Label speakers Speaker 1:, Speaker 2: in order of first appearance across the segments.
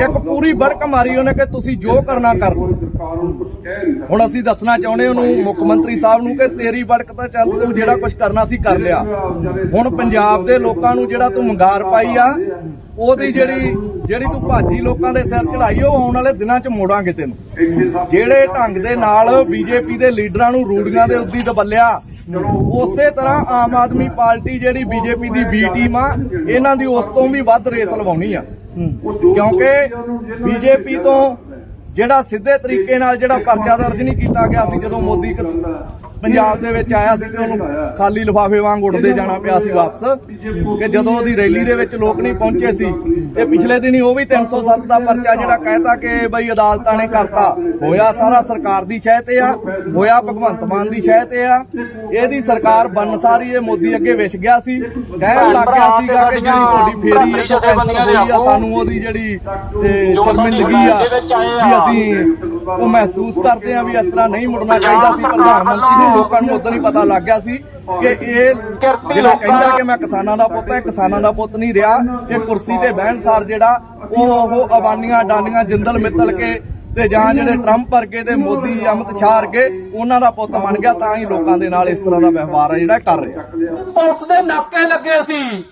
Speaker 1: ਇੱਕ ਪੂਰੀ ਬੜਕ ਮਾਰੀ ਉਹਨੇ ਕਿ ਤੁਸੀਂ ਜੋ ਕਰਨਾ ਕਰ ਲਓ। ਹੁਣ ਅਸੀਂ ਦੱਸਣਾ ਚਾਹੁੰਦੇ ਉਹਨੂੰ ਮੁੱਖ ਮੰਤਰੀ ਸਾਹਿਬ ਨੂੰ ਕਿ ਤੇਰੀ ਬੜਕ ਤਾਂ ਚੱਲ ਤੂੰ ਜਿਹੜਾ ਕੁਝ ਕਰਨਾ ਸੀ ਕਰ ਲਿਆ। ਹੁਣ ਪੰਜਾਬ ਦੇ ਲੋਕਾਂ ਨੂੰ ਜਿਹੜਾ ਤੂੰ ਮੰਗਾਰ ਪਾਈ ਆ, ਉਹਦੀ ਜਿਹੜੀ ਜਿਹੜੀ ਤੂੰ ਭਾਜੀ ਲੋਕਾਂ ਦੇ ਸਿਰ ਚੜਾਈ ਉਹ ਆਉਣ ਵਾਲੇ ਦਿਨਾਂ 'ਚ ਮੋੜਾਂਗੇ ਤੈਨੂੰ। ਜਿਹੜੇ ਢੰਗ ਦੇ ਨਾਲ ਬੀਜੇਪੀ ਦੇ ਲੀਡਰਾਂ ਨੂੰ ਰੂੜੀਆਂ ਦੇ ਉੱਦੀ ਦਬੱਲਿਆ, ਉਸੇ ਤਰ੍ਹਾਂ ਆਮ ਆਦਮੀ ਪਾਰਟੀ ਜਿਹੜੀ ਬੀਜੇਪੀ ਦੀ ਬੀ ਟੀਮ ਆ, ਇਹਨਾਂ ਦੀ ਉਸ ਤੋਂ ਵੀ ਵੱਧ ਰੇਸ ਲਵਾਉਣੀ ਆ। ਕਿਉਂਕਿ ਬੀਜੇਪੀ ਤੋਂ ਜਿਹੜਾ ਸਿੱਧੇ ਤਰੀਕੇ ਨਾਲ ਜਿਹੜਾ ਪਰਚਾ ਦਰਜ ਨਹੀਂ ਕੀਤਾ ਗਿਆ ਸੀ, ਜਦੋਂ ਮੋਦੀ ਪੰਜਾਬ ਦੇ ਵਿੱਚ ਆਇਆ ਸੀ ਤੇ ਉਹਨੂੰ ਖਾਲੀ ਲਿਫਾਫੇ ਵਾਂਗ ਉੱਡਦੇ ਜਾਣਾ ਪਿਆ ਸੀ ਵਾਪਸ। ਕਿ ਜਦੋਂ ਉਹਦੀ ਰੈਲੀ ਦੇ ਵਿੱਚ ਲੋਕ ਨਹੀਂ ਪਹੁੰਚੇ ਸੀ ਤੇ ਪਿਛਲੇ ਦਿਨੀ ਉਹ ਵੀ 307 ਦਾ ਪਰਚਾ ਜਿਹੜਾ ਕਹਿਤਾ ਕਿ ਬਈ ਅਦਾਲਤਾਂ ਨੇ ਕਰਤਾ। ਹੋਇਆ ਸਾਰਾ ਸਰਕਾਰ ਦੀ ਸ਼ਹਿ ਤੇ ਆ, ਹੋਇਆ ਭਗਵੰਤ ਮਾਨ ਦੀ ਸ਼ਹਿ ਤੇ ਆ। ਇਹਦੀ ਸਰਕਾਰ ਬੰਨ ਸਾਰੀ, ਇਹ ਮੋਦੀ ਅੱਗੇ ਵਿਛ ਗਿਆ ਸੀ। ਕਹਿਣ ਲੱਗ ਗਿਆ ਸੀਗਾ ਕਿ ਜਿਹੜੀ ਤੁਹਾਡੀ ਫੇਰੀ ਇਹ ਤੋਂ ਕੈਂਸਲ ਹੋਈ ਆ, ਸਾਨੂੰ ਉਹਦੀ ਜਿਹੜੀ ਸ਼ਰਮਿੰਦਗੀ ਆ, ਵੀ ਅਸੀਂ ਉਹ ਮਹਿਸੂਸ ਕਰਦੇ ਆ ਵੀ ਇਸ ਤਰ੍ਹਾਂ ਨਹੀਂ ਮੁੜਨਾ ਚਾਹੀਦਾ ਸੀ। ਪ੍ਰਧਾਨ ਮੰਤਰੀ ਨੇ ਲੋਕਾਂ ਨੂੰ ਉਦੋਂ ਹੀ ਪਤਾ ਲੱਗ ਗਿਆ ਸੀ ਕਿ ਇਹ ਜਿਹੜਾ ਕਹਿੰਦਾ ਕਿ ਮੈਂ ਕਿਸਾਨਾਂ ਦਾ ਪੁੱਤ ਹੈ ਕਿਸਾਨਾਂ ਦਾ ਪੁੱਤ ਨਹੀਂ ਰਿਹਾ। ਇਹ ਕੁਰਸੀ ਤੇ ਬਹਿਣ ਸਾਰ ਜਿਹੜਾ ਉਹ ਉਹ ਅਬਾਨੀਆਂ ਡਾਨੀਆਂ ਜਿੰਦਲ ਮਿੱਤਲ ਕੇ ਤੇ ਜਾਂ ਜਿਹੜੇ ਟਰੰਪ ਵਰਗੇ ਤੇ ਮੋਦੀ ਅਮਿਤ ਸ਼ਾਹ ਵਰਗੇ ਉਹਨਾਂ ਦਾ ਪੁੱਤ ਬਣ ਗਿਆ ਤਾਂ ਹੀ ਲੋਕਾਂ ਦੇ ਨਾਲ ਇਸ ਤਰ੍ਹਾਂ ਦਾ ਵਿਵਹਾਰ ਹੈ ਜਿਹੜਾ ਕਰ ਰਿਹਾ।
Speaker 2: ਪੁਲਿਸ ਦੇ ਨਾਕੇ ਲੱਗੇ ਸੀ।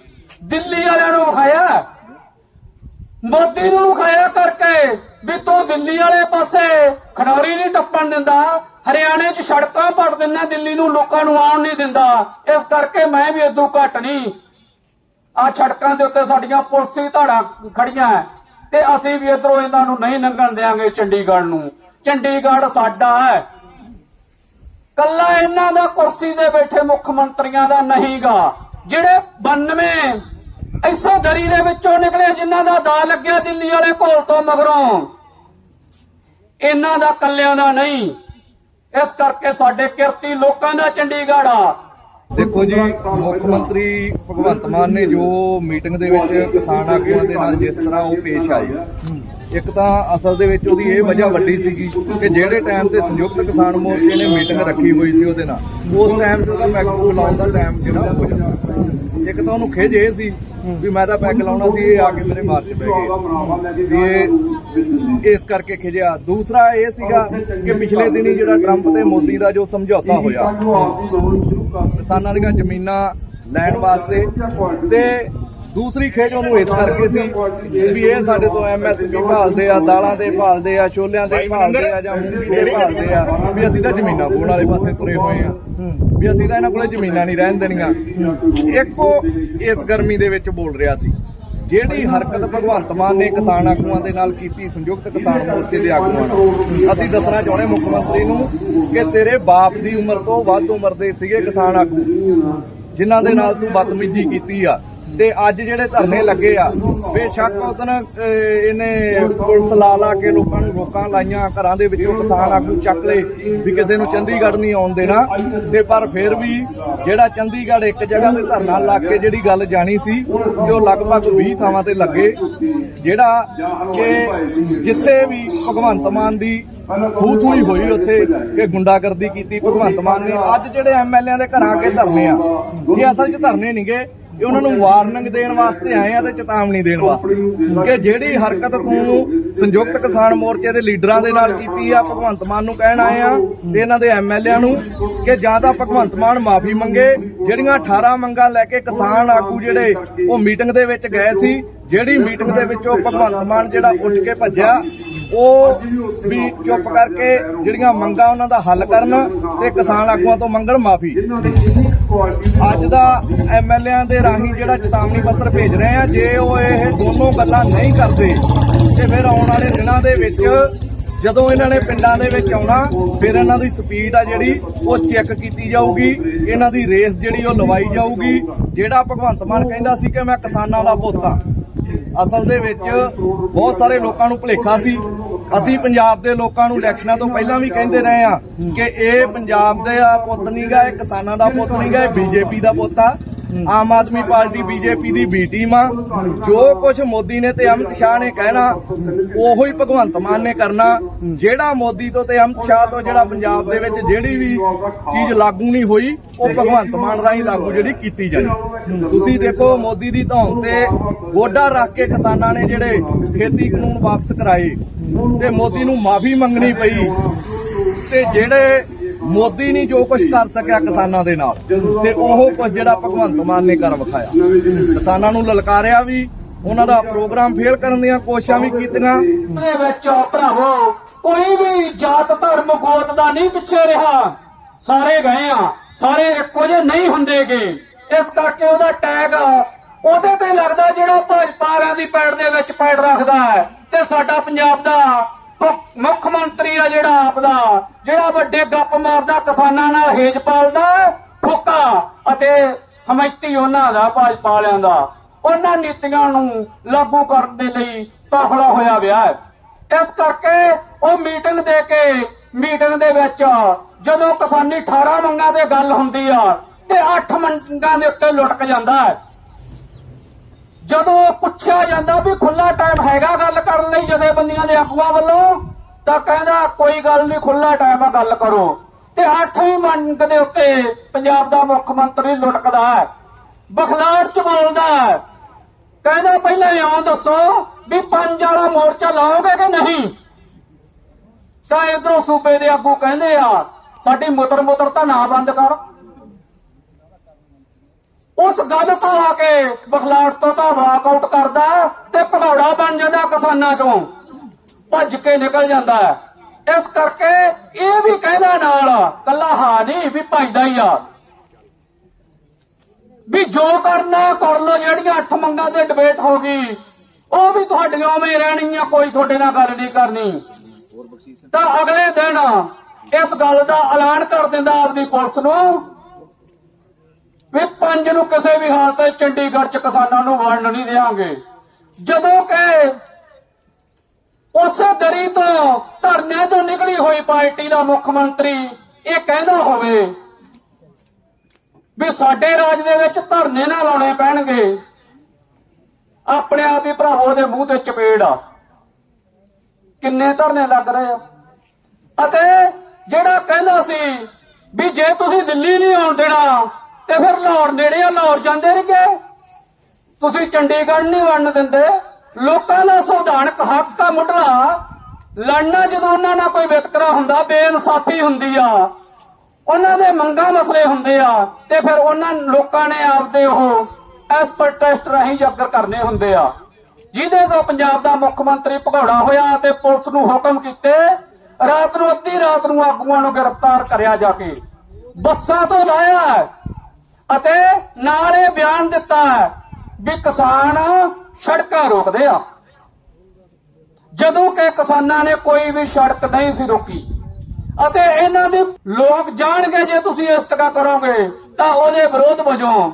Speaker 2: ਦਿੱਲੀ ਵਾਲਿਆਂ ਨੂੰ ਵਿਖਾਇਆ। ਮੋਦੀ ਨੂੰ ਵਿਖਾਇਆ ਕਰਕੇ ਵੀ ਤੂੰ ਦਿੱਲੀ ਵਾਲੇ ਪਾਸੇ ਖਨੌਰੀ ਨਹੀਂ ਟੱਪਣ ਦਿੰਦਾ। ਹਰਿਆਣੇ 'ਚ ਸੜਕਾਂ ਪੱਟ ਦਿੰਦਾ, ਦਿੱਲੀ ਨੂੰ ਲੋਕਾਂ ਨੂੰ ਆਉਣ ਨਹੀਂ ਦਿੰਦਾ। ਇਸ ਕਰਕੇ ਮੈਂ ਵੀ ਇਦੋਂ ਘੱਟ ਨਹੀਂ। ਆ ਸੜਕਾਂ ਦੇ ਉੱਤੇ ਸਾਡੀਆਂ ਪੁਲਿਸੀ ਧਾੜਾਂ ਖੜੀਆਂ ਤੇ ਅਸੀਂ ਵੀ ਇਧਰੋਂ ਇਹਨਾਂ ਨੂੰ ਨਹੀਂ ਲੰਘਣ ਦੇਾਂਗੇ ਚੰਡੀਗੜ੍ਹ ਨੂੰ। ਚੰਡੀਗੜ੍ਹ ਸਾਡਾ ਹੈ। ਕੱਲਾ ਇਹਨਾਂ ਦਾ ਕੁਰਸੀ ਦੇ ਬੈਠੇ ਮੁੱਖ ਮੰਤਰੀਆਂ ਦਾ ਨਹੀਂਗਾ। ਜਿਹੜੇ 92 ਐਸੋ ਦਰੀ ਦੇ ਵਿੱਚੋਂ ਨਿਕਲੇ ਜਿਨ੍ਹਾਂ ਦਾ ਦਾ ਲੱਗਿਆ ਦਿੱਲੀ ਵਾਲੇ ਘੋਲ ਤੋਂ ਮਗਰੋਂ। ਇਹਨਾਂ ਦਾ ਕੱਲਿਆਂ ਦਾ ਨਹੀਂ। ਇਸ ਕਰਕੇ ਸਾਡੇ ਕਿਰਤੀ ਲੋਕਾਂ ਦਾ ਚੰਡੀਗੜ੍ਹ ਆ।
Speaker 1: ਦੇਖੋ ਜੀ, ਮੁੱਖ ਮੰਤਰੀ ਭਗਵੰਤ ਮਾਨ ਨੇ ਜੋ ਮੀਟਿੰਗ ਦੇ ਵਿੱਚ ਕਿਸਾਨ ਆਗੂਆਂ ਦੇ ਨਾਲ ਜਿਸ ਤਰ੍ਹਾਂ ਉਹ ਪੇਸ਼ ਆਏ ਇੱਕ ਤਾਂ ਅਸਲ ਦੇ ਵਿੱਚ ਉਹਦੀ ਇਹ ਵਜ੍ਹਾ ਵੱਡੀ ਸੀਗੀ ਕਿ ਜਿਹੜੇ ਟਾਈਮ ਤੇ ਸੰਯੁਕਤ ਕਿਸਾਨ ਮੋਰਚੇ ਨੇ ਮੀਟਿੰਗ ਰੱਖੀ ਹੋਈ ਸੀ ਉਹਦੇ ਨਾਲ, ਉਸ ਟਾਈਮ ਤੇ ਉਹਦਾ ਮੈਕਸੂ ਲਾਉਣ ਦਾ ਟਾਈਮ ਜਿਹੜਾ ਹੋ ਜਾਂਦਾ। ਇੱਕ ਤਾਂ ਉਹਨੂੰ ਖਿਜ ਇਹ ਸੀ ਵੀ ਮੈਂ ਤਾਂ ਪੈਗ ਲਾਉਣਾ ਸੀ, ਇਹ ਆ ਕੇ ਮੇਰੇ ਮਾਰ ਚ ਪੈ ਗਏ। ਇਹ ਇਸ ਕਰਕੇ ਖਿਜਿਆ ਦੂਸਰਾ ਇਹ ਸੀਗਾ ਕਿ ਪਿਛਲੇ ਦਿਨੀ ਜਿਹੜਾ ਟਰੰਪ ਤੇ ਮੋਦੀ ਦਾ ਜੋ ਸਮਝੌਤਾ ਹੋਇਆ, ਕਿਸਾਨਾਂ ਦੀਆਂ ਜ਼ਮੀਨਾਂ ਲੈਣ ਵਾਸਤੇ ਤੇ ਦੂਸਰੀ ਖੇਜ ਉਹਨੂੰ ਇਸ ਕਰਕੇ ਸੀ ਵੀ ਇਹ ਸਾਡੇ ਤੋਂ ਐਮਐਸਪੀ ਭਾਲਦੇ ਆ ਦਾਲਾਂ ਦੇ ਭਾਲਦੇ ਆ ਛੋਲਿਆਂ ਦੇ ਭਾਲਦੇ ਆ ਜਾਂ ਮੂੰਗੀ ਦੇ ਭਾਲਦੇ ਆ ਵੀ ਅਸੀਂ ਤਾਂ ਜ਼ਮੀਨਾਂ ਕੋਣ ਵਾਲੇ ਪਾਸੇ ਤੁਰੇ ਹੋਏ ਆ। ਵੀ ਅਸੀਂ ਤਾਂ ਇਹਨਾਂ ਕੋਲੇ ਜ਼ਮੀਨਾਂ ਨਹੀਂ ਰਹਿਣ ਦੇਣੀਆਂ। ਇੱਕੋ ਇਸ ਗਰਮੀ ਦੇ ਵਿੱਚ ਬੋਲ ਰਿਹਾ ਸੀ। ਜਿਹੜੀ ਹਰਕਤ ਭਗਵੰਤ ਮਾਨ ਨੇ ਕਿਸਾਨ ਆਗੂਆਂ ਦੇ ਨਾਲ ਕੀਤੀ ਸੰਯੁਕਤ ਕਿਸਾਨ ਮੋਰਚੇ ਦੇ ਆਗੂਆਂ ਨਾਲ। ਅਸੀਂ ਦੱਸਣਾ ਚਾਹੁੰਦੇ ਮੁੱਖ ਮੰਤਰੀ ਨੂੰ ਕਿ ਤੇਰੇ ਬਾਪ ਦੀ ਉਮਰ ਤੋਂ ਵੱਧ ਉਮਰ ਦੇ ਸੀਗੇ ਕਿਸਾਨ ਆਗੂ ਜਿਨ੍ਹਾਂ ਦੇ ਨਾਲ ਤੂੰ ਬਦਤਮੀਜ਼ੀ ਕੀਤੀ ਆ। ਤੇ ਅੱਜ ਜਿਹੜੇ ਧਰਨੇ ਲੱਗੇ ਆ, ਬੇਸ਼ੱਕ ਉਦੋਂ ਇਹਨੇ ਪੁਲਿਸ ਲਾ ਲਾ ਕੇ ਲੋਕਾਂ ਨੂੰ ਰੋਕਾਂ ਲਾਈਆਂ, ਘਰਾਂ ਦੇ ਵਿੱਚੋਂ ਕਿਸਾਨ ਆਗੂ ਚੱਕ ਲਏ ਵੀ ਕਿਸੇ ਨੂੰ ਚੰਡੀਗੜ੍ਹ ਨਹੀਂ ਆਉਣ ਦੇਣਾ। ਤੇ ਪਰ ਫਿਰ ਵੀ ਜਿਹੜਾ ਚੰਡੀਗੜ੍ਹ ਇੱਕ ਜਗ੍ਹਾ ਤੇ ਧਰਨਾ ਲਾ ਕੇ ਜਿਹੜੀ ਗੱਲ ਜਾਣੀ ਸੀ, ਕਿ ਉਹ ਲਗਭਗ 20 ਥਾਵਾਂ ਤੇ ਲੱਗੇ। ਜਿਹੜਾ ਕਿ ਜਿਸੇ ਵੀ ਭਗਵੰਤ ਮਾਨ ਦੀ ਖੂਹ ਖੂਹੀ ਹੋਈ ਉੱਥੇ, ਕਿ ਗੁੰਡਾਗਰਦੀ ਕੀਤੀ ਭਗਵੰਤ ਮਾਨ ਨੇ। ਅੱਜ ਜਿਹੜੇ ਐਮਐਲਏਆਂ ਦੇ ਘਰਾਂ ਕੇ ਧਰਨੇ ਆ, ਇਹ ਅਸਲ 'ਚ ਧਰਨੇ ਨਹੀਂਗੇ ਇਹ ਉਹਨਾਂ ਨੂੰ ਵਾਰਨਿੰਗ ਦੇਣ ਵਾਸਤੇ ਆਏ ਆ ਤੇ ਚੇਤਾਵਨੀ ਦੇਣ ਵਾਸਤੇ। ਕਿ ਜਿਹੜੀ ਹਰਕਤ ਤੂੰ ਸੰਯੁਕਤ ਕਿਸਾਨ ਮੋਰਚੇ ਦੇ ਲੀਡਰਾਂ ਦੇ ਨਾਲ ਕੀਤੀ ਆ, ਭਗਵੰਤ ਮਾਨ ਨੂੰ ਕਹਿਣ ਆਏ ਆ ਤੇ ਇਹਨਾਂ ਦੇ ਐਮਐਲਏਆਂ ਨੂੰ, ਕਿ ਜਾਂ ਤਾਂ ਭਗਵੰਤ ਮਾਨ ਮਾਫੀ ਮੰਗੇ। ਜਿਹੜੀਆਂ 18 ਮੰਗਾਂ ਲੈ ਕੇ ਕਿਸਾਨ ਆਗੂ ਜਿਹੜੇ ਉਹ ਮੀਟਿੰਗ ਦੇ ਵਿੱਚ ਗਏ ਸੀ, ਜਿਹੜੀ ਮੀਟਿੰਗ ਦੇ ਵਿੱਚ ਉਹ ਭਗਵੰਤ ਮਾਨ ਜਿਹੜਾ ਉੱਠ ਕੇ ਭੱਜਿਆ ਉਹ ਵੀ ਚੁੱਪ ਕਰਕੇ ਜਿਹੜੀਆਂ ਮੰਗਾਂ ਉਹਨਾਂ ਦਾ ਹੱਲ ਕਰਨ ਤੇ ਕਿਸਾਨ ਆਗੂਆਂ ਤੋਂ ਮੰਗਣ ਮਾਫੀ। ਅੱਜ ਦਾ ਐਮਐਲਏਆਂ ਦੇ ਰਾਹੀਂ ਜਿਹੜਾ ਚੇਤਾਵਨੀ ਪੱਤਰ ਭੇਜ ਰਹੇ ਆ, ਜੇ ਉਹ ਇਹ ਦੋਨੋਂ ਗੱਲਾਂ ਨਹੀਂ ਕਰਦੇ ਤੇ ਫਿਰ ਆਉਣ ਵਾਲੇ ਦਿਨਾਂ ਦੇ ਵਿੱਚ ਜਦੋਂ ਇਹਨਾਂ ਨੇ ਪਿੰਡਾਂ ਦੇ ਵਿੱਚ ਆਉਣਾ, ਫਿਰ ਇਹਨਾਂ ਦੀ ਸਪੀਡ ਆ ਜਿਹੜੀ ਉਹ ਚੈੱਕ ਕੀਤੀ ਜਾਊਗੀ, ਇਹਨਾਂ ਦੀ ਰੇਸ ਜਿਹੜੀ ਉਹ ਲਵਾਈ ਜਾਊਗੀ। ਜਿਹੜਾ ਭਗਵੰਤ ਮਾਨ ਕਹਿੰਦਾ ਸੀ ਕਿ ਮੈਂ ਕਿਸਾਨਾਂ ਦਾ ਪੁੱਤ। ਆ ਅਸਲ ਦੇ ਵਿੱਚ ਬਹੁਤ ਸਾਰੇ ਲੋਕਾਂ ਨੂੰ ਭੁਲੇਖਾ ਸੀ। ਅਸੀਂ ਪੰਜਾਬ ਦੇ ਲੋਕਾਂ ਨੂੰ ਇਲੈਕਸ਼ਨਾਂ ਤੋਂ ਪਹਿਲਾਂ ਵੀ ਕਹਿੰਦੇ ਰਹੇ ਆ ਕਿ ਇਹ ਪੰਜਾਬ ਦੇ ਆ ਪੁੱਤ ਨਹੀਂਗਾ ਇਹ ਕਿਸਾਨਾਂ ਦਾ ਪੁੱਤ ਨਹੀਂਗਾ ਇਹ ਬੀਜੇਪੀ ਦਾ ਪੁੱਤ ਆ। ਆਮ ਆਦਮੀ ਪਾਰਟੀ, ਬੀਜੇਪੀ ਦੀ ਬੀ ਟੀਮ ਆ। ਜੋ ਕੁਝ ਮੋਦੀ ਨੇ ਤੇ ਅਮਿਤ ਸ਼ਾਹ ਨੇ ਕਹਿਣਾ, ਉਹੋ ਹੀ ਭਗਵੰਤ ਮਾਨ ਨੇ ਕਰਨਾ। ਜਿਹੜਾ ਮੋਦੀ ਤੋਂ ਤੇ ਅਮਿਤ ਸ਼ਾਹ ਤੋਂ ਜਿਹੜਾ ਪੰਜਾਬ ਦੇ ਵਿੱਚ ਜਿਹੜੀ ਵੀ ਚੀਜ਼ ਲਾਗੂ ਨਹੀਂ ਹੋਈ, ਉਹ ਭਗਵੰਤ ਮਾਨ ਰਾਹੀਂ ਲਾਗੂ ਜਿਹੜੀ ਕੀਤੀ ਜਾਣੀ ਤੁਸੀਂ ਦੇਖੋ ਮੋਦੀ ਦੀ ਧੌਣ ਤੇ ਗੋਡਾ ਰੱਖ ਕੇ ਕਿਸਾਨਾਂ ਨੇ ਜਿਹੜੇ ਖੇਤੀ ਕਾਨੂੰਨ ਵਾਪਸ ਕਰਾਏ, ਤੇ ਮੋਦੀ ਨੂੰ ਮਾਫੀ ਮੰਗਣੀ ਪਈ। ਤੇ ਜਿਹੜੇ ਮੋਦੀ ਨਹੀਂ ਜੋ ਕੁਝ ਕਰ ਸਕਿਆ ਕਿਸਾਨਾਂ ਦੇ ਨਾਲ। ਤੇ ਉਹ ਕੁਝ ਜਿਹੜਾ ਭਗਵੰਤ ਮਾਨ ਨੇ ਕਰ ਵਿਖਾਇਆ। ਕਿਸਾਨਾਂ ਨੂੰ ਲਲਕਾਰਿਆ ਵੀ, ਉਹਨਾਂ ਦਾ ਪ੍ਰੋਗਰਾਮ ਫੇਲ ਕਰਨ ਦੀਆਂ ਕੋਸ਼ਿਸ਼ਾਂ ਵੀ ਕੀਤੀਆਂ।
Speaker 2: ਦੇ ਵਿੱਚ ਭਰਾਵੋ, ਕੋਈ ਵੀ ਜਾਤ, ਧਰਮ, ਗੋਤ ਦਾ ਨਹੀਂ ਪਿੱਛੇ ਰਿਹਾ। ਸਾਰੇ ਗਏ ਆ, ਸਾਰੇ ਇੱਕੋ ਜਿਹੇ ਨਹੀਂ ਹੁੰਦੇਗੇ। ਇਸ ਕਰਕੇ ਉਹਦਾ ਟੈਗ ਉਹਦੇ ਤੇ ਲੱਗਦਾ ਜਿਹੜਾ ਭਾਜਪਾ ਵਾਲਿਆਂ ਦੀ ਪੈੜ ਦੇ ਵਿੱਚ ਪੈੜ ਰੱਖਦਾ ਹੈ। ਤੇ ਸਾਡਾ ਪੰਜਾਬ ਦਾ ਮੁੱਖ- ਮੰਤਰੀ ਆ ਜਿਹੜਾ ਆਪਦਾ, ਜਿਹੜਾ ਵੱਡੇ ਗੱਪ ਮਾਰਦਾ ਕਿਸਾਨਾਂ ਨਾਲ ਹੇਜ ਪਾਲਦਾ ਫੋਕਾ ਅਤੇ ਹਮਾਇਤੀ ਉਹਨਾਂ ਦਾ ਭਾਜਪਾ ਵਾਲਿਆਂ ਦਾ। ਉਹਨਾਂ ਨੀਤੀਆਂ ਨੂੰ ਲਾਗੂ ਕਰਨ ਦੇ ਲਈ ਤਾਫਲਾ ਹੋਇਆ ਵਿਆ ਹੈ। ਇਸ ਕਰਕੇ ਉਹ ਮੀਟਿੰਗ ਦੇ ਕੇ, ਮੀਟਿੰਗ ਦੇ ਵਿੱਚ ਜਦੋਂ ਕਿਸਾਨੀ 18 ਮੰਗਾਂ ਤੇ ਗੱਲ ਹੁੰਦੀ ਆ, ਤੇ 8 ਮੰਗਾਂ ਦੇ ਉੱਤੇ ਲੁਟਕ ਜਾਂਦਾ ਹੈ। ਜਦੋਂ ਪੁੱਛਿਆ ਜਾਂਦਾ ਵੀ ਖੁੱਲਾ ਟਾਈਮ ਹੈਗਾ ਗੱਲ ਕਰਨ ਲਈ ਜਥੇਬੰਦੀਆਂ ਦੇ ਆਗੂਆਂ ਵੱਲੋਂ, ਤਾਂ ਕਹਿੰਦਾ, ਕੋਈ ਗੱਲ ਨਹੀਂ ਖੁੱਲਾ ਟਾਈਮ ਆ, ਗੱਲ ਕਰੋ। ਤੇ ਅੱਠਵੀਂ ਮੰਗ ਦੇ ਉੱਤੇ ਪੰਜਾਬ ਦਾ ਮੁੱਖ ਮੰਤਰੀ ਲੁਟਕਦਾ ਹੈ, ਬਖਲਾੜ ਚ ਬੋਲਦਾ ਹੈ। ਕਹਿੰਦਾ, ਪਹਿਲਾਂ ਇਉਂ ਦੱਸੋ ਵੀ ਪੰਜ ਵਾਲਾ ਮੋਰਚਾ ਲਾਓਗੇ ਕਿ ਨਹੀਂ? ਤਾਂ ਇਧਰੋਂ ਸੂਬੇ ਦੇ ਆਗੂ ਕਹਿੰਦੇ ਆ, ਸਾਡੀ ਮੁੱਤਰ ਮੁੱਤਰ ਤਾਂ ਨਾ ਬੰਦ ਕਰ। ਉਸ ਗੱਲ ਤੋਂ ਆ ਕੇ ਬਖਲਾੜ ਤੋਂ ਤਾਂ ਵਾਕਆਊਟ ਕਰਦਾ ਤੇ ਭਗੌੜਾ ਬਣ ਜਾਂਦਾ ਕਿਸਾਨਾਂ ਚੋਂ। ਭੱਜ ਕੇ ਨਿਕਲ ਜਾਂਦਾ ਇਸ ਕਰਕੇ ਇਹ ਵੀ ਕਹਿੰਦਾ ਨਾਲ, ਕੱਲਾ ਹਾਂ ਨਹੀਂ, ਵੀ ਭੱਜਦਾ ਹੀ ਆ। ਵੀ ਜੋ ਕਰਨਾ, ਕਰ ਲੋ ਜਿਹੜੀਆਂ ਅੱਠ ਮੰਗਾਂ ਤੇ ਡਿਬੇਟ ਹੋ ਗਈ, ਉਹ ਵੀ ਤੁਹਾਡੀਆਂ ਉਵੇਂ ਰਹਿਣੀਆਂ ਕੋਈ ਤੁਹਾਡੇ ਨਾਲ ਗੱਲ ਨਹੀਂ ਕਰਨੀ। ਤਾਂ ਅਗਲੇ ਦਿਨ ਇਸ ਗੱਲ ਦਾ ਐਲਾਨ ਕਰ ਦਿੰਦਾ ਆਪਦੀ ਪੁਲਿਸ ਨੂੰ ਵੀ ਪੰਜ ਨੂੰ ਕਿਸੇ ਵੀ ਹਾਲਤ ਵਿੱਚ ਚੰਡੀਗੜ੍ਹ ਚ ਕਿਸਾਨਾਂ ਨੂੰ ਵੜਨ ਨਹੀਂ ਦੇਵਾਂਗੇ ਜਦੋਂ ਕਿ ਉਸ ਦਰੀ ਤੋਂ ਧਰਨਿਆਂ ਚੋਂ ਨਿਕਲੀ ਹੋਈ ਪਾਰਟੀ ਦਾ ਮੁੱਖ ਮੰਤਰੀ ਇਹ ਕਹਿੰਦਾ ਹੋਵੇ ਵੀ ਸਾਡੇ ਰਾਜ ਦੇ ਵਿੱਚ ਧਰਨੇ ਨਾ ਲਾਉਣੇ ਪੈਣਗੇ। ਆਪਣੇ ਆਪ ਹੀ ਭਰਾਵੋ ਦੇ ਮੂੰਹ ਤੇ ਚਪੇੜ ਆ। ਕਿੰਨੇ ਧਰਨੇ ਲੱਗ ਰਹੇ ਆ। ਅਤੇ ਜਿਹੜਾ ਕਹਿੰਦਾ ਸੀ ਵੀ ਜੇ ਤੁਸੀਂ ਦਿੱਲੀ ਨਹੀਂ ਆਉਣ ਦੇਣਾ ਤੇ ਫਿਰ ਲਾਹੌਰ ਨੇੜੇ ਆ, ਲਾਹੌਰ ਜਾਂਦੇ ਰਹੇਗੇ ਤੁਸੀਂ ਚੰਡੀਗੜ੍ਹ ਨਹੀਂ ਵੜਨ ਦਿੰਦੇ। ਲੋਕਾਂ ਦਾ ਸੰਵਿਧਾਨਕ ਹੱਕ ਆ ਮੁੱਢਲਾ। ਲੜਨਾ ਜਦੋਂ ਉਹਨਾਂ ਨਾਲ ਕੋਈ ਵਿਤਕਰਾ ਹੁੰਦਾ, ਬੇਇਨਸਾਫੀ ਹੁੰਦੀ ਆ। ਉਹਨਾਂ ਦੇ ਮੰਗਾ ਮਸਲੇ ਹੁੰਦੇ ਆ ਤੇ ਫਿਰ ਉਹਨਾਂ ਲੋਕਾਂ ਨੇ ਆਪਦੇ ਉਹ ਇਸ ਪ੍ਰੋਟੈਸਟ ਰਾਹੀਂ ਜਾਗਰ ਕਰਨੇ ਹੁੰਦੇ ਆ। ਜਿਹਦੇ ਤੋਂ ਪੰਜਾਬ ਦਾ ਮੁੱਖ ਮੰਤਰੀ ਭਗੌੜਾ ਹੋਇਆ ਤੇ ਪੁਲਿਸ ਨੂੰ ਹੁਕਮ ਕੀਤੇ, ਰਾਤ ਨੂੰ ਅੱਧੀ ਰਾਤ ਨੂੰ ਆਗੂਆਂ ਨੂੰ ਗ੍ਰਿਫਤਾਰ ਕਰਿਆ ਜਾ ਕੇ। ਬੱਸਾਂ ਤੋਂ ਲਾਇਆ। ਅਤੇ ਨਾਲ ਇਹ ਬਿਆਨ ਦਿੱਤਾ ਹੈ ਵੀ ਕਿਸਾਨ ਸੜਕਾਂ ਰੋਕਦੇ ਆ। ਜਦੋਂ ਕਿ ਕਿਸਾਨਾਂ ਨੇ ਕੋਈ ਵੀ ਸੜਕ ਨਹੀਂ ਸੀ ਰੋਕੀ। ਅਤੇ ਇਹਨਾਂ ਦੇ ਲੋਕ ਜਾਣਗੇ ਜੇ ਤੁਸੀਂ ਇਸ ਕਰੋਗੇ, ਤਾਂ ਉਹਦੇ ਵਿਰੋਧ ਵਜੋਂ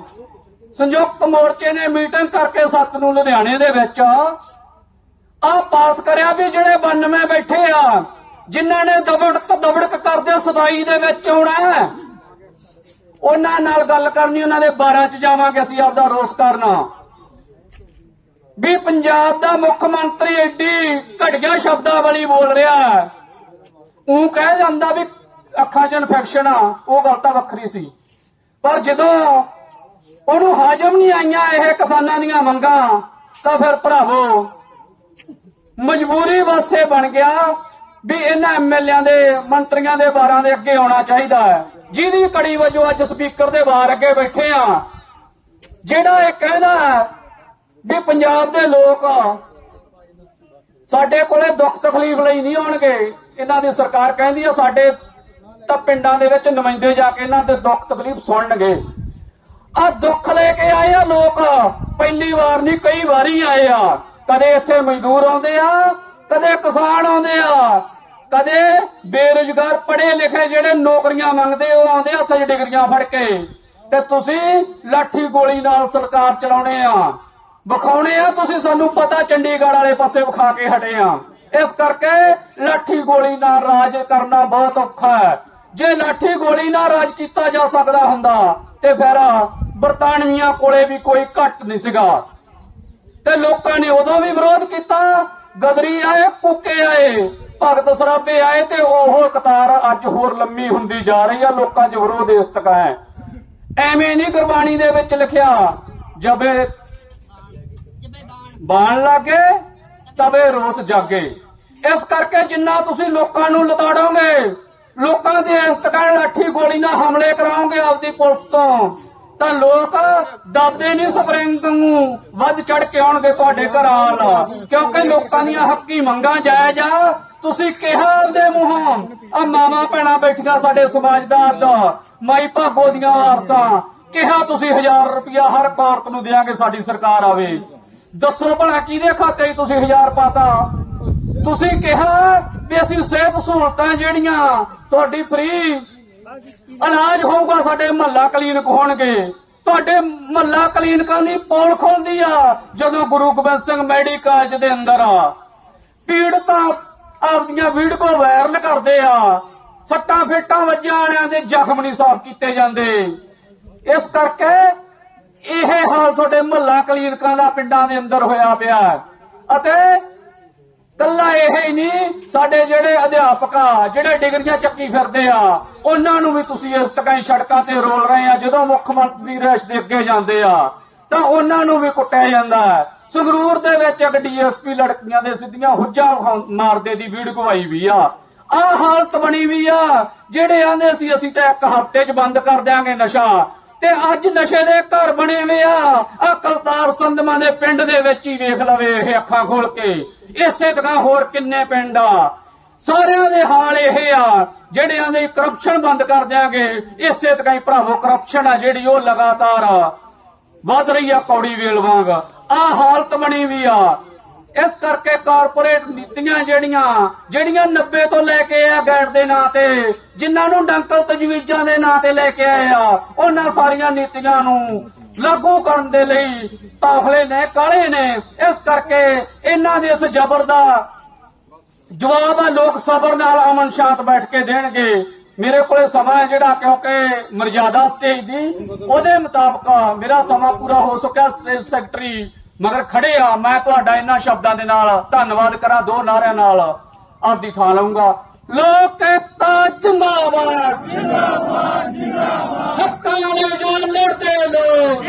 Speaker 2: ਸੰਯੁਕਤ ਮੋਰਚੇ ਨੇ ਮੀਟਿੰਗ ਕਰਕੇ ਸੱਤ ਨੂੰ ਲੁਧਿਆਣੇ ਦੇ ਵਿੱਚ ਆ ਪਾਸ ਕਰਿਆ ਵੀ ਜਿਹੜੇ 92 ਬੈਠੇ ਆ, ਜਿਨ੍ਹਾਂ ਨੇ ਦਬੜਕ ਦਬੜਕ ਕਰਦੇ ਸਦਾਈ ਦੇ ਵਿੱਚ ਆਉਣਾ ਉਹਨਾਂ ਨਾਲ ਗੱਲ ਕਰਨੀ, ਉਹਨਾਂ ਦੇ 12 ਚ ਜਾਵਾਂਗੇ ਅਸੀਂ ਆਪਦਾ ਰੋਸ ਕਰਨਾ। ਵੀ ਪੰਜਾਬ ਦਾ ਮੁੱਖ ਮੰਤਰੀ ਏਡੀ ਘਟੀਆ ਸ਼ਬਦਾਵਲੀ ਬੋਲ ਰਿਹਾ ਹੈ। ਉਹ ਕਹਿ ਜਾਂਦਾ ਵੀ ਅੱਖਾਂ 'ਚ ਇਨਫੈਕਸ਼ਨ ਆ, ਉਹ ਗੱਲ ਤਾਂ ਵੱਖਰੀ ਸੀ। ਪਰ ਜਦੋਂ ਉਹਨੂੰ ਹਾਜ਼ਮ ਨਹੀਂ ਆਈਆਂ ਇਹ ਕਿਸਾਨਾਂ ਦੀਆਂ ਮੰਗਾਂ, ਤਾਂ ਫਿਰ ਭਰਾਵੋ, ਮਜਬੂਰੀ ਵਾਸਤੇ ਬਣ ਗਿਆ ਵੀ ਇਹਨਾਂ ਐਮਐਲਏਆਂ ਦੇ, ਮੰਤਰੀਆਂ ਦੇ ਵਾਰਾਂ ਦੇ ਅੱਗੇ ਆਉਣਾ ਚਾਹੀਦਾ ਹੈ। ਜਿਹਦੀ ਕੜੀ ਵਜੋਂ ਅੱਜ ਸਪੀਕਰ ਦੇ ਬਾਹਰ ਅੱਗੇ ਬੈਠੇ ਆ ਜਿਹੜਾ ਇਹ ਕਹਿੰਦਾ ਵੀ ਪੰਜਾਬ ਦੇ ਲੋਕ ਸਾਡੇ ਕੋਲੇ ਦੁੱਖ ਤਕਲੀਫ ਲਈ ਨਹੀਂ ਆਉਣਗੇ, ਇਹਨਾਂ ਦੀ ਸਰਕਾਰ ਕਹਿੰਦੀ ਆ ਸਾਡੇ ਤਾਂ ਪਿੰਡਾਂ ਦੇ ਵਿੱਚ ਨੁਮਾਇੰਦੇ ਜਾ ਕੇ ਇਹਨਾਂ ਦੇ ਦੁੱਖ ਤਕਲੀਫ ਸੁਣਨਗੇ। ਆ ਦੁੱਖ ਲੈ ਕੇ ਆਏ ਆ ਲੋਕ, ਪਹਿਲੀ ਵਾਰ ਨਹੀਂ, ਕਈ ਵਾਰੀ ਆਏ ਆ। ਕਦੇ ਇੱਥੇ ਮਜ਼ਦੂਰ ਆਉਂਦੇ ਆ, ਕਦੇ ਕਿਸਾਨ ਆਉਂਦੇ ਆ ਕਦੇ ਬੇਰੁਜ਼ਗਾਰ ਪੜ੍ਹੇ ਲਿਖੇ ਜਿਹੜੇ ਨੌਕਰੀਆਂ ਮੰਗਦੇ ਉਹ ਆਉਂਦੇ ਹੱਥ 'ਚ ਡਿਗਰੀਆਂ ਫੜ ਕੇ। ਤੇ ਤੁਸੀਂ ਲਾਠੀ ਗੋਲੀ ਨਾਲ ਸਰਕਾਰ ਚਲਾਉਣੇ ਆ। ਵਿਖਾਉਣੇ ਆ, ਤੁਸੀਂ ਸਾਨੂੰ ਪਤਾ ਚੰਡੀਗੜ੍ਹ ਵਾਲੇ ਪਾਸੇ ਵਿਖਾ ਕੇ ਹਟੇ ਆ। ਇਸ ਕਰਕੇ ਲਾਠੀ ਗੋਲੀ ਨਾਲ ਰਾਜ ਕਰਨਾ ਬਹੁਤ ਔਖਾ ਹੈ। ਜੇ ਲਾਠੀ ਗੋਲੀ ਨਾਲ ਰਾਜ ਕੀਤਾ ਜਾ ਸਕਦਾ ਹੁੰਦਾ, ਤੇ ਫਿਰ ਬਰਤਾਨਵੀਆਂ ਕੋਲੇ ਵੀ ਕੋਈ ਘੱਟ ਨਹੀਂ ਸੀਗਾ। ਤੇ ਲੋਕਾਂ ਨੇ ਉਦੋਂ ਵੀ ਵਿਰੋਧ ਕੀਤਾ, ਗਦਰੀ ਆਏ, ਕੁੱਕੇ ਆਏ। ਭਗਤ ਸਰਾਬੇ ਆਏ ਤੇ ਉਹ ਕਤਾਰ ਅੱਜ ਹੋਰ ਲੰਮੀ ਹੁੰਦੀ ਜਾ ਰਹੀ ਆ। ਲੋਕਾਂ 'ਚ ਵਿਰੋਧ ਇਸ ਤੱਕ ਹੈ। ਐਵੇਂ ਨਹੀਂ ਗੁਰਬਾਣੀ ਦੇ ਵਿੱਚ ਲਿਖਿਆ, ਜਬੇ ਬਾਣ ਲੱਗੇ ਤਵੇ ਰੋਸ ਜਾਗੇ। ਇਸ ਕਰਕੇ ਜਿੰਨਾ ਤੁਸੀਂ ਲੋਕਾਂ ਨੂੰ ਲਤਾੜੋਗੇ, ਲੋਕਾਂ ਦੇ ਇਸ ਤਰ੍ਹਾਂ ਲਾਠੀ ਗੋਲੀ ਨਾਲ ਹਮਲੇ ਕਰਾਓਗੇ ਆਪਦੀ ਪੁਲਿਸ ਤੋਂ। ਤਾਂ ਲੋਕ ਦਾਦੇ ਨਹੀਂ ਸਪਰਿੰਗ ਨੂੰ। ਵੱਧ ਚੜ ਕੇ ਆਉਣਗੇ ਤੁਹਾਡੇ ਘਰਾਂ ਨਾਲ ਕਿਉਂਕਿ ਲੋਕਾਂ ਦੀਆਂ ਹੱਕੀ ਮੰਗਾਂ ਜਾਇਜ਼ ਆ। ਤੁਸੀਂ ਕਿਹਾ ਉਹਦੇ ਮੂੰਹੋਂ, ਆ ਮਾਵਾਂ ਭੈਣਾਂ ਬੈਠੀਆਂ ਸਾਡੇ ਸਮਾਜ ਦਾ ਅੱਧ ਮਾਈ ਭਾਗੋ ਦੀਆਂ ਆਰਸਾਂ। ਕਿਹਾ ਤੁਸੀਂ 1000 ਰੁਪਇਆ ਹਰ ਔਰਤ ਨੂੰ ਦਿਆਂਗੇ, ਸਾਡੀ ਸਰਕਾਰ ਆਵੇ। ਦੱਸੋ ਭਲਾ ਕਿਹਦੇ ਖਾਤੇ 'ਚ ਤੁਸੀਂ 1000 ਪਾਤਾ? ਤੁਸੀਂ ਕਿਹਾ ਵੀ ਅਸੀਂ ਸਿਹਤ ਸਹੂਲਤਾਂ ਜਿਹੜੀਆਂ, ਤੁਹਾਡੀ ਫ੍ਰੀ ਇਲਾਜ ਹੋਊਗਾ ਸਾਡੇ ਮਹੱਲਾ ਕਲੀਨਿਕ ਹੋਣਗੇ। ਤੁਹਾਡੇ ਮਹੱਲਾ ਕਲੀਨਿਕਾਂ ਦੀ ਪੌਲ ਖੋਲਦੀ ਆ, ਜਦੋਂ ਗੁਰੂ ਗੋਬਿੰਦ ਸਿੰਘ ਮੈਡੀਕਲ ਦੇ ਅੰਦਰ ਆ। ਪੀੜਤਾਂ ਆਪਦੀਆਂ ਵੀਡੀਓ ਵਾਇਰਲ ਕਰਦੇ ਆ। ਸੱਟਾਂ ਫੇਟਾਂ ਵੱਜਿਆ ਵਾਲਿਆਂ ਦੇ ਜ਼ਖਮ ਨਹੀਂ ਸਾਫ਼ ਕੀਤੇ ਜਾਂਦੇ। ਇਸ ਕਰਕੇ ਇਹ ਹਾਲ ਤੁਹਾਡੇ ਮਹੱਲਾ ਕਲੀਨਿਕਾਂ ਦਾ ਪਿੰਡਾਂ ਦੇ ਅੰਦਰ ਹੋਇਆ ਪਿਆ। ਅਤੇ ਕੱਲਾ ਇਹ ਹੀ ਨਹੀਂ, ਸਾਡੇ ਜਿਹੜੇ ਅਧਿਆਪਕ ਆ ਜਿਹੜੇ ਡਿਗਰੀਆਂ ਚੱਕੀ ਫਿਰਦੇ ਆ, ਉਹਨਾਂ ਨੂੰ ਵੀ ਤੁਸੀਂ ਇਸ ਤਰ੍ਹਾਂ ਸੜਕਾਂ ਤੇ ਰੋਲ ਰਹੇ ਆ, ਜਦੋਂ ਮੁੱਖ ਮੰਤਰੀ ਰੈਸ਼ ਦੇ ਅੱਗੇ ਜਾਂਦੇ ਆ, ਤਾਂ ਉਹਨਾਂ ਨੂੰ ਵੀ ਕੁੱਟਿਆ ਜਾਂਦਾ ਸੰਗਰੂਰ ਦੇ ਵਿੱਚ ਇੱਕ ਡੀਐਸਪੀ ਲੜਕੀਆਂ ਦੇ ਸਿੱਧੀਆਂ ਹੁੱਜਾਂ ਮਾਰਦੇ ਦੀ ਵੀਡੀਓ ਆਈ ਵੀ ਆ। ਆਹ ਹਾਲਤ ਬਣੀ ਵੀ ਆ, ਜਿਹੜੇ ਆਂਦੇ ਸੀ, ਅਸੀਂ ਤਾਂ ਇੱਕ ਹਫ਼ਤੇ 'ਚ ਬੰਦ ਕਰ ਦਿਆਂਗੇ ਨਸ਼ਾ। ਤੇ ਅੱਜ ਨਸ਼ੇ ਦੇ ਘਰ ਬਣੇ ਹੋਏ ਆ। ਆ ਕਲਤਾਰ ਸੰਧਮਾ ਦੇ ਪਿੰਡ ਦੇ ਵਿੱਚ ਹੀ ਵੇਖ ਲਵੇ ਇਹ ਅੱਖਾਂ ਖੋਲ ਕੇ। ਇਸੇ ਤਰ੍ਹਾਂ ਹੋਰ ਕਿੰਨੇ ਪਿੰਡ ਆ। ਸਾਰਿਆਂ ਦੇ ਹਾਲ ਇਹ ਆ, ਜਿਹੜਿਆਂ ਦੇ ਕਰਪਸ਼ਨ ਬੰਦ ਕਰ ਦਿਆਂਗੇ, ਇਸੇ ਤਰ੍ਹਾਂ ਹੀ ਭਰਾਵੋ ਕਰਪਸ਼ਨ ਆ ਜਿਹੜੀ ਉਹ ਲਗਾਤਾਰ ਵੱਧ ਰਹੀ ਆ ਕੌੜੀ ਵੇਲ ਵਾਂਗ। ਆ ਹਾਲਤ ਬਣੀ ਵੀ ਆ। ਇਸ ਕਰਕੇ ਕਾਰਪੋਰੇਟ ਨੀਤੀਆਂ ਜਿਹੜੀਆਂ ਜਿਹੜੀਆਂ 90 ਤੋਂ ਲੈ ਕੇ ਆ ਗੈਟ ਦੇ ਨਾਂ ਤੇ, ਜਿਨ੍ਹਾਂ ਨੂੰ ਡੰਕਲ ਤਜਵੀਜ਼ਾਂ ਦੇ ਨਾਂ ਤੇ ਲੈ ਕੇ ਆਏ ਆ, ਉਹਨਾਂ ਸਾਰੀਆਂ ਨੀਤੀਆਂ ਨੂੰ ਲਾਗੂ ਕਰਨ ਦੇ ਲਈ ਤਾਫਲੇ ਨੇ, ਕਾਲੇ ਨੇ। ਇਸ ਕਰਕੇ ਇਹਨਾਂ ਦੇ ਇਸ ਜ਼ਬਰ ਦਾ ਜਵਾਬ ਆ ਲੋਕ ਸਬਰ ਨਾਲ ਅਮਨ ਸ਼ਾਂਤ ਬੈਠ ਕੇ ਦੇਣਗੇ। ਮੇਰੇ ਕੋਲੇ ਸਮਾਂ ਹੈ ਜਿਹੜਾ, ਕਿਉਂਕਿ ਮਰਜ਼ਾਦਾ ਸਟੇਜ ਦੀ, ਉਹਦੇ ਮੁਤਾਬਕ ਮੇਰਾ ਸਮਾਂ ਪੂਰਾ ਹੋ ਸਕਿਆ ਸਟੇਜ ਸੈਕਟਰੀ ਮਗਰ ਖੜੇ ਆ ਮੈਂ ਤੁਹਾਡਾ ਇਹਨਾਂ ਸ਼ਬਦਾਂ ਦੇ ਨਾਲ ਧੰਨਵਾਦ ਕਰਾਂ ਦੋ ਨਾਰਿਆਂ ਨਾਲ ਆਪਦੀ ਥਾਂ ਲਵਾਂਗਾ ਲੋਕ ਏਕਤਾ ਜਿੰਦਾਬਾਦ ਜਿੰਦਾਬਾਦ ਜਿੰਦਾਬਾਦ। ਹੱਕਾਂ ਲਈ ਜੋ ਲੜਦੇ ਲੋਕ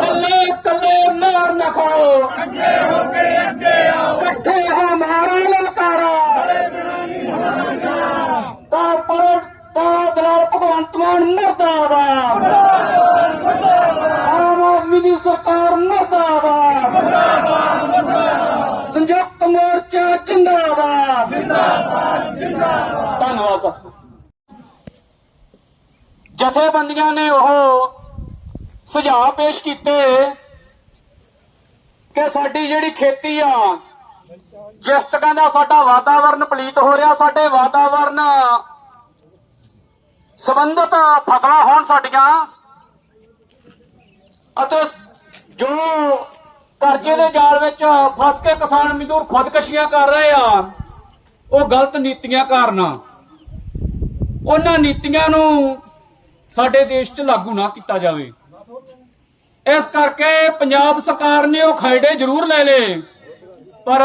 Speaker 2: ਕੱਲੇ ਕੱਲੇ ਮਾਰ ਨਾ ਖਾਓ। ਅੱਗੇ ਹੋ ਕੇ ਅੱਗੇ ਆਓ। ਇਕੱਠੇ ਹੋ ਮਾਰਾ ਲਲਕਾਰਾ। ਤਾਂ ਪਰ ਤਾਂ ਦਲਾਲ ਭਗਵੰਤ ਮਾਨ ਮਰਦਾਬਾਦ। ਆਮ ਆਦਮੀ ਦੀ ਸਰਕਾਰ ਮਰਦਾਬਾਦ। ਸੰਯੁਕਤ ਮੋਰਚਾ ਜਿੰਦਾਬਾਦ। ਜਿੰਦਾਬਾਦ ਜਿੰਦਾਬਾਦ ਧੰਨਵਾਦ ਸਰ ਜਥੇਬੰਦੀਆਂ ਨੇ ਉਹ ਸੁਝਾਅ ਪੇਸ਼ ਕੀਤੇ ਕਿ ਸਾਡੀ ਜਿਹੜੀ ਖੇਤੀ ਆ, ਜਿਸ ਤਰ੍ਹਾਂ ਦਾ ਸਾਡਾ ਵਾਤਾਵਰਣ ਪਲੀਤ ਹੋ ਰਿਹਾ, ਸਾਡੇ ਵਾਤਾਵਰਣ ਸੰਬੰਧਤ ਫਸਲਾਂ ਹੋਣ ਸਾਡੀਆਂ ਅਤੇ ਜੋ ਕਰਜ਼ੇ ਦੇ ਜਾਲ ਵਿੱਚ ਫਸ ਕੇ ਕਿਸਾਨ ਮਜ਼ਦੂਰ ਖੁਦਕਸ਼ੀਆਂ ਕਰ ਰਹੇ ਆ, ਉਹ ਗਲਤ ਨੀਤੀਆਂ ਕਾਰਨ ਉਹਨਾਂ ਨੀਤੀਆਂ ਨੂੰ ਸਾਡੇ ਦੇਸ਼ 'ਚ ਲਾਗੂ ਨਾ ਕੀਤਾ ਜਾਵੇ। ਇਸ ਕਰਕੇ ਪੰਜਾਬ ਸਰਕਾਰ ਨੇ ਉਹ ਖਰੜੇ ਜ਼ਰੂਰ ਲੈ ਲਏ, ਪਰ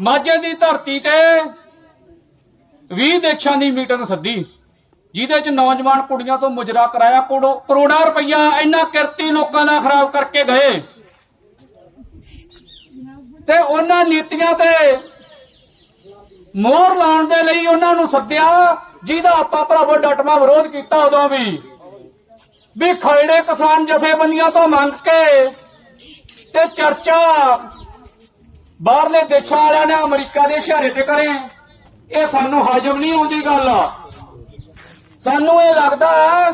Speaker 2: ਮਾਝੇ ਦੀ ਧਰਤੀ ਤੇ 20 ਦੇਸ਼ਾਂ ਦੀ ਮੀਟਿੰਗ ਸੱਦੀ। ਜਿਹਦੇ ਚ ਨੌਜਵਾਨ ਕੁੜੀਆਂ ਤੋਂ ਮੁਜਰਾ ਕਰਾਇਆ ਕਰੋੜਾਂ ਰੁਪਈਆ ਇੰਨਾ ਕਿਰਤੀ ਲੋਕਾਂ ਦਾ ਖਰਾਬ ਕਰਕੇ ਗਏ। ਤੇ ਉਹਨਾਂ ਨੀਤੀਆਂ ਤੇ ਮੋਹਰ ਲਾਉਣ ਦੇ ਲਈ ਉਹਨਾਂ ਨੂੰ ਸੱਦਿਆ, ਜਿਹਦਾ ਆਪਾਂ ਭਰਾਵੋ ਡਟਵਾ ਵਿਰੋਧ ਕੀਤਾ ਉਦੋਂ ਵੀ। ਵੀ ਖਰੜੇ ਕਿਸਾਨ ਜਥੇਬੰਦੀਆਂ ਤੋਂ ਮੰਗ ਕੇ ਤੇ ਚਰਚਾ ਬਾਹਰਲੇ ਦੇਸ਼ਾਂ ਵਾਲਿਆਂ ਨੇ ਅਮਰੀਕਾ ਦੇ ਇਸ਼ਾਰੇ ਤੇ ਕਰੇ। ਇਹ ਸਾਨੂੰ ਹਜਮ ਨਹੀਂ ਆਉਂਦੀ ਗੱਲ। ਸਾਨੂੰ ਇਹ ਲੱਗਦਾ ਹੈ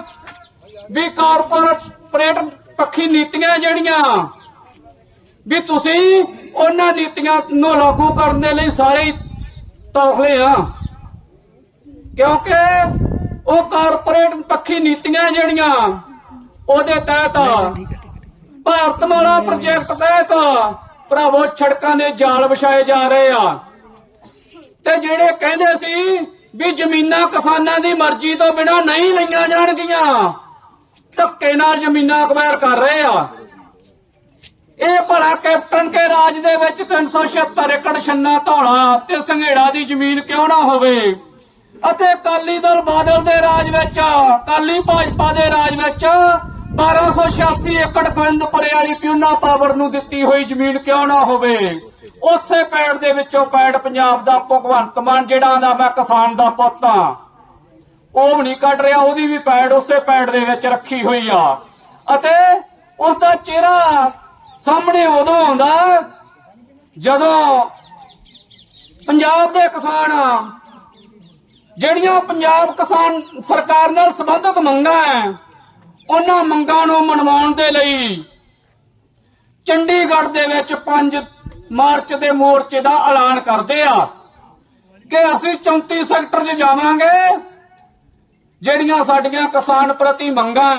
Speaker 2: ਵੀ ਕਾਰਪੋਰੇਟ ਪੱਖੀ ਨੀਤੀਆਂ ਜਿਹੜੀਆਂ, ਵੀ ਤੁਸੀਂ ਉਹਨਾਂ ਨੀਤੀਆਂ ਨੂੰ ਲਾਗੂ ਕਰਨ ਦੇ ਲਈ ਸਾਰੇ ਹੀ ਤੌਖਲੇ ਆ। ਕਿਉਂਕਿ ਉਹ ਕਾਰਪੋਰੇਟ ਪੱਖੀ ਨੀਤੀਆਂ ਜਿਹੜੀਆਂ, ਉਹਦੇ ਤਹਿਤ ਭਾਰਤ ਮਾਲਾ ਪ੍ਰੋਜੈਕਟ ਤਹਿਤ ਭਰਾਵੋ ਛੜਕਾਂ ਦੇ ਜਾਲ ਵਿਛਾਏ ਜਾ ਰਹੇ ਆ। ਤੇ ਜਿਹੜੇ ਕਹਿੰਦੇ ਸੀ ਵੀ ਜ਼ਮੀਨਾਂ ਕਿਸਾਨਾਂ ਦੀ ਮਰਜ਼ੀ ਤੋਂ ਬਿਨਾ ਨਹੀਂ ਲਈਆਂ ਜਾਣਗੀਆਂ। ਧੱਕੇ ਨਾਲ ਜ਼ਮੀਨਾਂ ਅਕਵਾਇਰ ਕਰ ਰਹੇ ਆ। ਇਹ ਭਲਾ ਕੈਪਟਨ ਕੇ ਰਾਜ ਦੇ ਵਿੱਚ 376 ਏਕੜ ਛੰਨਾ ਧੌਲਾ ਤੇ ਸੰਘੇੜਾ ਦੀ ਜ਼ਮੀਨ ਕਿਉਂ ਨਾ ਹੋਵੇ? ਅਤੇ ਅਕਾਲੀ ਦਲ ਬਾਦਲ ਦੇ ਰਾਜ ਵਿੱਚ, ਅਕਾਲੀ ਭਾਜਪਾ ਦੇ ਰਾਜ ਵਿੱਚ 1286 ਏਕੜ ਕਵਿੰਦ ਪਰੇ ਵਾਲੀ ਪਿਉਨਾ ਪਾਵਰ ਨੂੰ ਦਿੱਤੀ ਹੋਈ ਜ਼ਮੀਨ ਕਿਉਂ ਨਾ ਹੋਵੇ? ਉਸੇ ਪੈੜ ਦੇ ਵਿੱਚੋਂ ਪੈੜ ਪੰਜਾਬ ਦਾ ਭਗਵੰਤ ਮਾਨ, ਜਿਹੜਾ ਦਾ ਮੈਂ ਕਿਸਾਨ ਦਾ ਪੁੱਤ ਆ ਉਹ ਵੀ ਨਹੀਂ ਕੱਢ ਰਿਹਾ, ਉਹਦੀ ਵੀ ਪੈੜ ਉਸੇ ਪੈੜ ਦੇ ਵਿੱਚ ਰੱਖੀ ਹੋਈ ਆ। ਅਤੇ ਉਸ ਦਾ ਚਿਹਰਾ ਸਾਹਮਣੇ ਉਦੋਂ ਆਉਂਦਾ, ਜਦੋਂ ਪੰਜਾਬ ਦੇ ਕਿਸਾਨ, ਜਿਹੜੀਆਂ ਪੰਜਾਬ ਕਿਸਾਨ ਸਰਕਾਰ ਨਾਲ ਸੰਬੰਧਿਤ ਮੰਗਾਂ ਹੈ ਉਹਨਾਂ ਮੰਗਾਂ ਨੂੰ ਮਨਵਾਉਣ ਦੇ ਲਈ ਚੰਡੀਗੜ੍ਹ ਦੇ ਵਿੱਚ ਪੰਜ ਮਾਰਚ ਦੇ ਮੋਰਚੇ ਦਾ ਐਲਾਨ ਕਰਦੇ ਆ ਕਿ ਅਸੀਂ 34 ਸੈਕਟਰ 'ਚ ਜਾਵਾਂਗੇ, ਜਿਹੜੀਆਂ ਸਾਡੀਆਂ ਕਿਸਾਨ ਪ੍ਰਤੀ ਮੰਗਾਂ